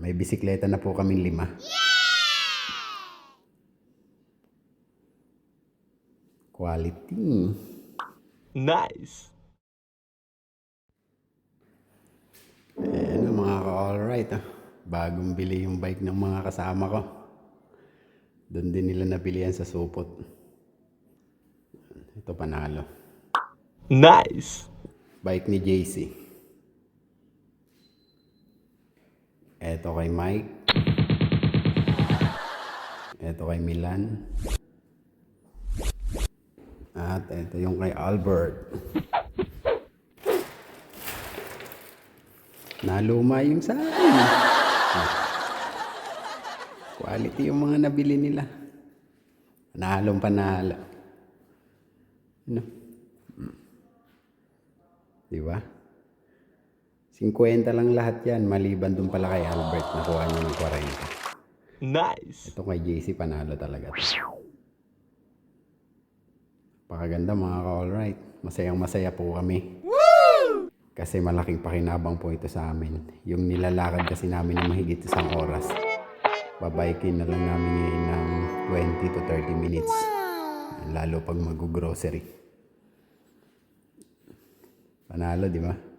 May bisikleta na po kaming lima. Quality. Nice. Eh, ano mga ka-alright ah. Bagong bili yung bike ng mga kasama ko. Doon din nila nabilihan sa supot. Ito panalo. Nice. Bike ni JC. Ito kay Mike. Ito kay Milan. At ito yung kay Albert. Naluma yung sa akin. Quality yung mga nabili nila. Panalong panalo. Ano? Di ba? 50 lang lahat yan, maliban dun pala kay Albert, nakuha niya ng 40. Nice. Ito kay JC, panalo talaga. Pakaganda mga ka-alright. Masayang masaya po kami. Kasi malaking pakinabang po ito sa amin. Yung nilalakad kasi namin na mahigit isang oras. Babaykin na lang namin ngayon ng 20 to 30 minutes. Lalo pag mag-grocery. Panalo, di ba?